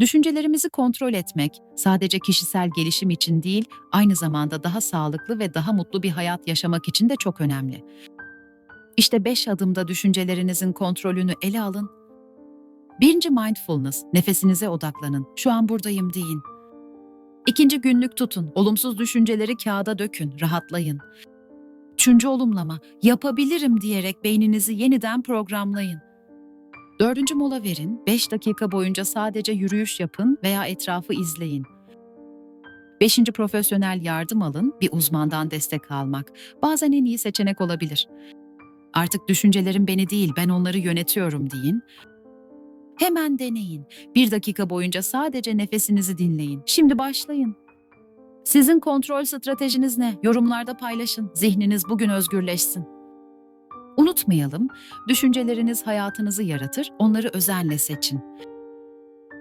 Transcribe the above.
Düşüncelerimizi kontrol etmek sadece kişisel gelişim için değil, aynı zamanda daha sağlıklı ve daha mutlu bir hayat yaşamak için de çok önemli. İşte 5 adımda düşüncelerinizin kontrolünü ele alın. Birinci mindfulness, nefesinize odaklanın. Şu an buradayım deyin. İkinci günlük tutun, olumsuz düşünceleri kağıda dökün, rahatlayın. Üçüncü olumlama, yapabilirim diyerek beyninizi yeniden programlayın. Dördüncü mola verin, 5 dakika boyunca sadece yürüyüş yapın veya etrafı izleyin. Beşinci profesyonel yardım alın, bir uzmandan destek almak. Bazen en iyi seçenek olabilir. Artık düşüncelerim beni değil, ben onları yönetiyorum deyin. Hemen deneyin. Bir dakika boyunca sadece nefesinizi dinleyin. Şimdi başlayın. Sizin kontrol stratejiniz ne? Yorumlarda paylaşın. Zihniniz bugün özgürleşsin. Unutmayalım, düşünceleriniz hayatınızı yaratır, onları özenle seçin.